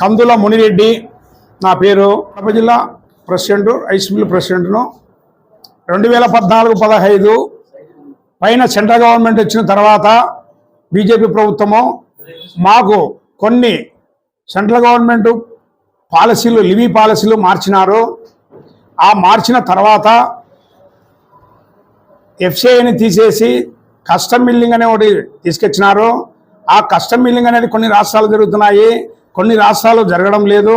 Kandula Munireddy నా పేరు కడప జిల్లా ప్రెసిడెంట్ రైస్ మిల్ ప్రెసిడెంట్ను. రెండు వేల పద్నాలుగు పదహైదు పైన సెంట్రల్ గవర్నమెంట్ వచ్చిన తర్వాత బీజేపీ ప్రభుత్వము మాకు కొన్ని సెంట్రల్ గవర్నమెంట్ పాలసీలు లివీ పాలసీలు మార్చినారు. ఆ మార్చిన తర్వాత ఎఫ్సిఐని తీసేసి కస్టమ్ మిల్లింగ్ అనే ఒకటి తీసుకొచ్చినారు. ఆ కస్టమ్ మిల్లింగ్ అనేది కొన్ని రాష్ట్రాలు జరుగుతున్నాయి. కొన్ని రాష్ట్రాలు జరగడం లేదు.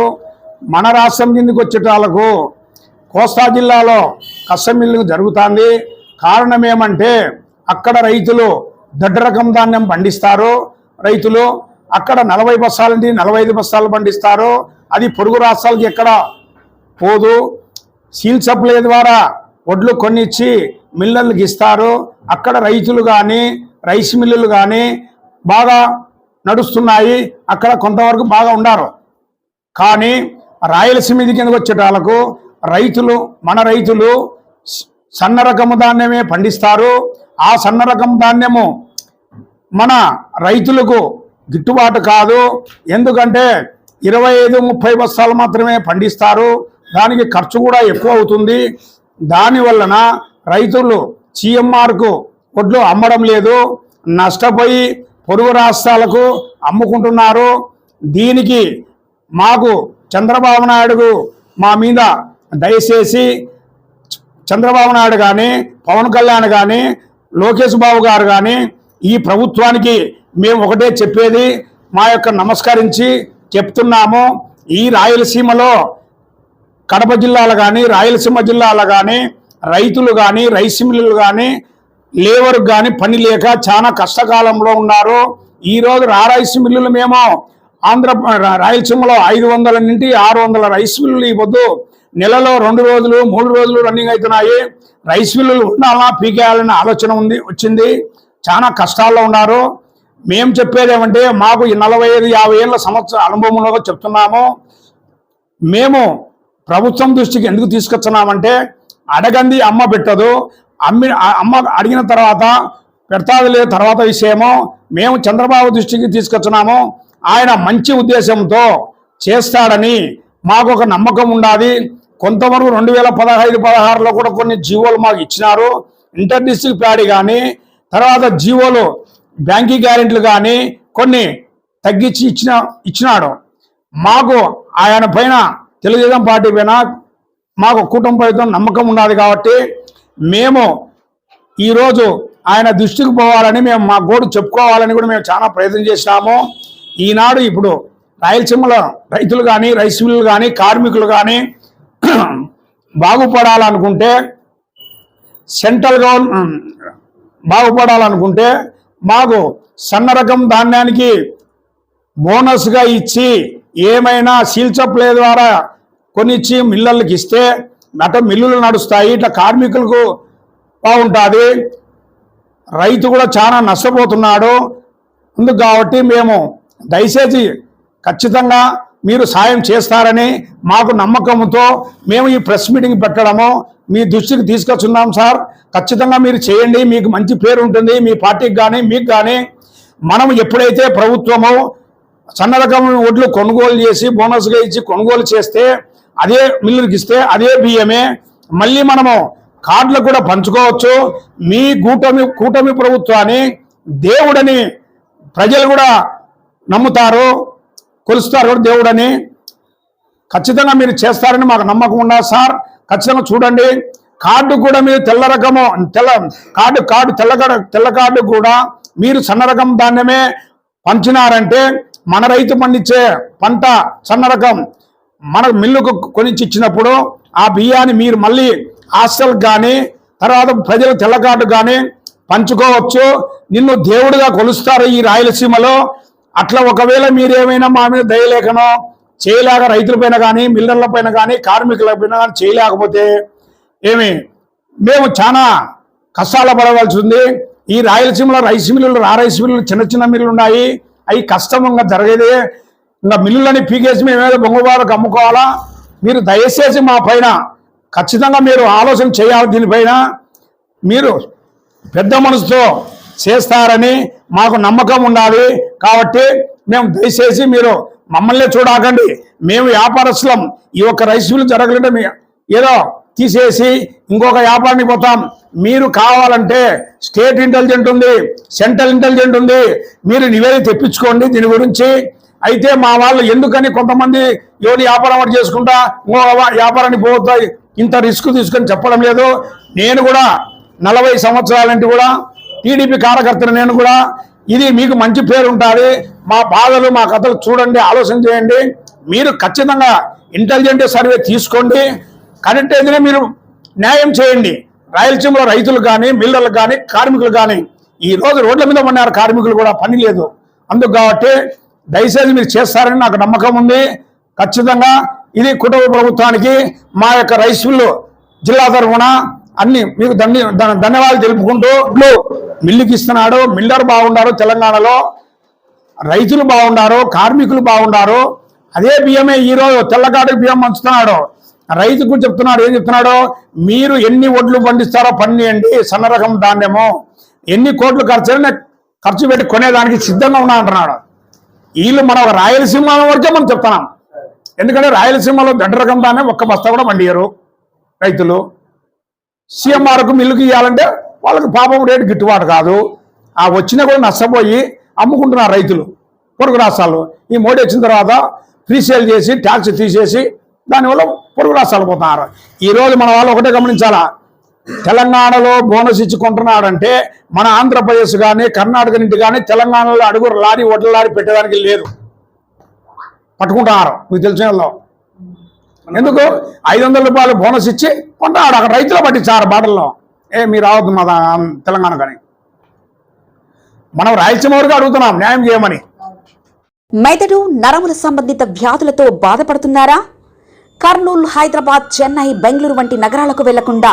మన రాష్ట్రం కిందకి వచ్చేటాలకు కోస్తా జిల్లాలో కష్టం మిల్లింగ్ జరుగుతుంది. కారణం ఏమంటే అక్కడ రైతులు దొడ్డ రకం ధాన్యం పండిస్తారు. రైతులు అక్కడ నలభై బస్తాల నుండి నలభై ఐదు బస్తాలు పండిస్తారు. అది పొరుగు రాష్ట్రాలకి ఎక్కడ పోదు. సీల్ సప్లై ద్వారా వడ్లు కొనిచ్చి మిల్లర్లకు ఇస్తారు. అక్కడ రైతులు కానీ రైస్ మిల్లులు కానీ బాగా నడుస్తున్నాయి. అక్కడ కొంతవరకు బాగా ఉన్నారు కానీ రాయలసీమ ఇది కిందకు వచ్చేటాలకు రైతులు మన రైతులు స- సన్న రకము ధాన్యమే పండిస్తారు. ఆ సన్న రకం ధాన్యము మన రైతులకు గిట్టుబాటు కాదు. ఎందుకంటే ఇరవై ఐదు ముప్పై బస్తాలు మాత్రమే పండిస్తారు. దానికి ఖర్చు కూడా ఎక్కువ అవుతుంది. దానివలన రైతులు సిఎంఆర్కు వడ్లు అమ్మడం లేదు. నష్టపోయి పొరుగు రాష్ట్రాలకు అమ్ముకుంటున్నారు. దీనికి మాకు చంద్రబాబు నాయుడు మా మీద దయచేసి చంద్రబాబు నాయుడు కానీ పవన్ కళ్యాణ్ కానీ లోకేష్ బాబు గారు కానీ ఈ ప్రభుత్వానికి మేము ఒకటే చెప్పేది మా యొక్క నమస్కరించి చెప్తున్నాము. ఈ రాయలసీమలో కడప జిల్లాలో కానీ రాయలసీమ జిల్లాలో కానీ రైతులు కానీ రైస్ మిల్లులు కానీ లేవరు కానీ పని లేక చాలా కష్టకాలంలో ఉన్నారు ఈరోజు రా రైస్ మిల్లులు మేము ఆంధ్ర రాయలసీమలో ఐదు వందల నుండి ఆరు వందల రైస్ మిల్లులు ఇవ్వద్దు నెలలో రెండు రోజులు మూడు రోజులు రన్నింగ్ అవుతున్నాయి. రైస్ మిల్లులు ఉండాలా పీకేయాలనే ఆలోచన ఉంది వచ్చింది. చాలా కష్టాల్లో ఉన్నారు. మేము చెప్పేది ఏమంటే మాకు ఈ నలభై ఐదు యాభై ఏళ్ళ సంవత్సర అనుభవంలో చెప్తున్నాము. మేము ప్రభుత్వం దృష్టికి ఎందుకు తీసుకొచ్చున్నామంటే అడగంది అమ్మ పెట్టదు. అమ్మి అమ్మ అడిగిన తర్వాత పెడతాది లేదు తర్వాత విషయము మేము చంద్రబాబు దృష్టికి తీసుకొచ్చినాము ఆయన మంచి ఉద్దేశంతో చేస్తాడని మాకు ఒక నమ్మకం ఉండాలి కొంతవరకు రెండు వేల పదహైదు పదహారులో కూడా కొన్ని జీవోలు మాకు ఇచ్చినారు. ఇంటర్ డిస్ట్రిక్ట్ ప్యాడీ కానీ తర్వాత జీవోలు బ్యాంకీ గ్యారెంటీలు కానీ కొన్ని తగ్గించి ఇచ్చిన ఇచ్చినాడు. మాకు ఆయన పైన తెలుగుదేశం పార్టీ పైన మాకు కుటుంబ నమ్మకం ఉన్నది కాబట్టి మేము ఈరోజు ఆయన దృష్టికి పోవాలని మేము మా గోడు చెప్పుకోవాలని కూడా మేము చాలా ప్రయత్నం చేసినాము. ఈనాడు ఇప్పుడు రాయలసీమలో రైతులు కానీ రైస్ మిల్లులు కానీ కార్మికులు కానీ బాగుపడాలనుకుంటే సెంట్రల్ గవర్నమెంట్ బాగుపడాలనుకుంటే మాకు సన్న రకం ధాన్యానికి బోనస్గా ఇచ్చి ఏమైనా సీల్చప్లే ద్వారా కొనిచ్చి మిల్లర్లకు ఇస్తే నట మిల్లులు నడుస్తాయి ఇట్లా కార్మికులకు బాగుంటుంది. రైతు కూడా చాలా నష్టపోతున్నాడు. అందుకు కాబట్టి మేము దయచేసి ఖచ్చితంగా మీరు సాయం చేస్తారని మాకు నమ్మకంతో మేము ఈ ప్రెస్ మీటింగ్ పెట్టడము మీ దృష్టికి తీసుకొచ్చున్నాం సార్. ఖచ్చితంగా మీరు చేయండి మీకు మంచి పేరు ఉంటుంది మీ పార్టీకి కానీ మీకు కానీ మనం ఎప్పుడైతే ప్రభుత్వము సన్న రకం కొనుగోలు చేసి బోనస్గా ఇచ్చి కొనుగోలు చేస్తే అదే మిల్లులకి ఇస్తే అదే బియ్యమే. మళ్ళీ మనము కార్డులు కూడా పంచుకోవచ్చు. మీ కూటమి కూటమి ప్రభుత్వాన్ని దేవుడని ప్రజలు కూడా నమ్ముతారు కొలుస్తారు కూడా దేవుడని. ఖచ్చితంగా మీరు చేస్తారని మాకు నమ్మకం ఉన్నది సార్? ఖచ్చితంగా చూడండి. కార్డు కూడా మీరు తెల్ల రకము తెల్ల కార్డు కార్డు తెల్ల తెల్ల కార్డు కూడా మీరు సన్న రకం ధాన్యమే పంచినారంటే మన రైతు పండించే పంట సన్న రకం మన మిల్లుకు కొనిచ్చి ఇచ్చినప్పుడు ఆ బియ్యాన్ని మీరు మళ్ళీ హాస్టల్ కానీ తర్వాత ప్రజల తెల్లకాటు కానీ పంచుకోవచ్చు. నిన్ను దేవుడిగా కొలుస్తారు ఈ రాయలసీమలో. అట్లా ఒకవేళ మీరేమైనా మా మీద దయలేఖనో చేయలేక రైతులపైన కానీ మిల్లర్ల పైన కానీ కార్మికుల పైన కానీ చేయలేకపోతే ఏమి? మేము చాలా కష్టాల పడవలసి ఉంది. ఈ రాయలసీమలో రైస్ మిల్లులు రా రైస్ మిల్లులు చిన్న చిన్న మిల్లులు ఉన్నాయి. అవి కష్టంగా జరిగేది. ఇంకా మిల్లులని పీకేసి మేము ఏదో బొంగుబారకు అమ్ముకోవాలా? మీరు దయచేసి మా పైన ఖచ్చితంగా మీరు ఆలోచన చేయాలి దీనిపైన. మీరు పెద్ద మనసుతో చేస్తారని మాకు నమ్మకం ఉండాలి. కాబట్టి మేము దయచేసి మీరు మమ్మల్ని చూడకండి. మేము వ్యాపారస్తులం. ఈ ఒక్క రైస్ మిల్ జరగలంటే మీ ఏదో తీసేసి ఇంకొక వ్యాపారానికి పోతాం. మీరు కావాలంటే స్టేట్ ఇంటెలిజెంట్ ఉంది సెంట్రల్ ఇంటెలిజెంట్ ఉంది. మీరు నివేదిక తెప్పించుకోండి దీని గురించి. అయితే మా వాళ్ళు ఎందుకని కొంతమంది ఎవరి వ్యాపారం ఒకటి చేసుకుంటా ఇంకో వ్యాపారానికి పోతాయి ఇంత రిస్క్ తీసుకొని చెప్పడం లేదు. నేను కూడా నలభై సంవత్సరాలంటే కూడా టీడీపీ కార్యకర్తను నేను కూడా ఇది మీకు మంచి పేరు ఉంటుంది మా బాధలు మా కథలు చూడండి ఆలోచన చేయండి. మీరు ఖచ్చితంగా ఇంటెలిజెంట్ సర్వే తీసుకోండి. కరెక్ట్ ఏదైనా మీరు న్యాయం చేయండి. రాయలసీమలో రైతులు కానీ మిల్లర్లు కానీ కార్మికులు కానీ ఈ రోజు రోడ్ల మీద ఉన్నారు కార్మికులు కూడా పని లేదు. అందుకు కాబట్టి దయచేసి మీరు చేస్తారని నాకు నమ్మకం ఉంది. ఖచ్చితంగా ఇది కుటుంబ ప్రభుత్వానికి మా యొక్క రైస్ మిల్లు జిల్లా తరఫున అన్ని మీకు ధన్య ధన్యవాదాలు తెలుపుకుంటూ మిల్లుకి ఇస్తున్నాడు. మిల్లర్ బాగున్నారు తెలంగాణలో. రైతులు బాగున్నారు కార్మికులు బాగున్నారు అదే బియ్యమే ఈరోజు తెల్లగాడు బియ్యం పంచుతున్నాడు. రైతుకు చెప్తున్నాడు ఏం చెప్తున్నాడు? మీరు ఎన్ని ఒడ్లు పండిస్తారో పండియండి సన్న రకం ధాన్యము. ఎన్ని కోట్లు ఖర్చు అయినా ఖర్చు పెట్టి కొనేదానికి సిద్ధంగా ఉన్నా అంటున్నాడు. వీళ్ళు మన రాయలసీమ వరకే మనం చెప్తున్నాం. ఎందుకంటే రాయలసీమలో దొడ్డ రకంగానే ఒక్క బస్తా కూడా పండియరు రైతులు. సీఎంఆర్కు మిల్లుకి ఇవ్వాలంటే వాళ్ళకి పాపం రేటు గిట్టుబాటు కాదు. ఆ వచ్చినా కూడా నష్టపోయి అమ్ముకుంటున్నారు రైతులు పొరుగు రాష్ట్రాల్లో ఈ మోడీ వచ్చిన తర్వాత ఫ్రీ సేల్ చేసి ట్యాక్స్ తీసేసి దానివల్ల పొరుగు రాష్ట్రాలు పోతున్నారు. ఈరోజు మన వాళ్ళు ఒకటే గమనించాలా? తెలంగాణలో బోనస్ ఇచ్చి కొంటున్నాడంటే మన ఆంధ్రప్రదేశ్ కానీ కర్ణాటక నుండి కానీ తెలంగాణలో అడుగు లారీ వడ్ల లారీ పెట్టడానికి లేదు పట్టుకుంటున్నారు. మీకు తెలిసిన ఎందుకు? ఐదు వందల రూపాయలు బోనస్ ఇచ్చి కొంటాడు అక్కడ రైతులు పట్టించారు బాటల్లో. ఏ మీరు రావద్దు మా తెలంగాణ కానీ మనం రాయలసీమ వరకు అడుగుతున్నాం. న్యాయం చేయమని. మెదడు నరముల సంబంధిత వ్యాధులతో బాధపడుతున్నారా? కర్నూలు హైదరాబాద్ చెన్నై బెంగళూరు వంటి నగరాలకు వెళ్ళకుండా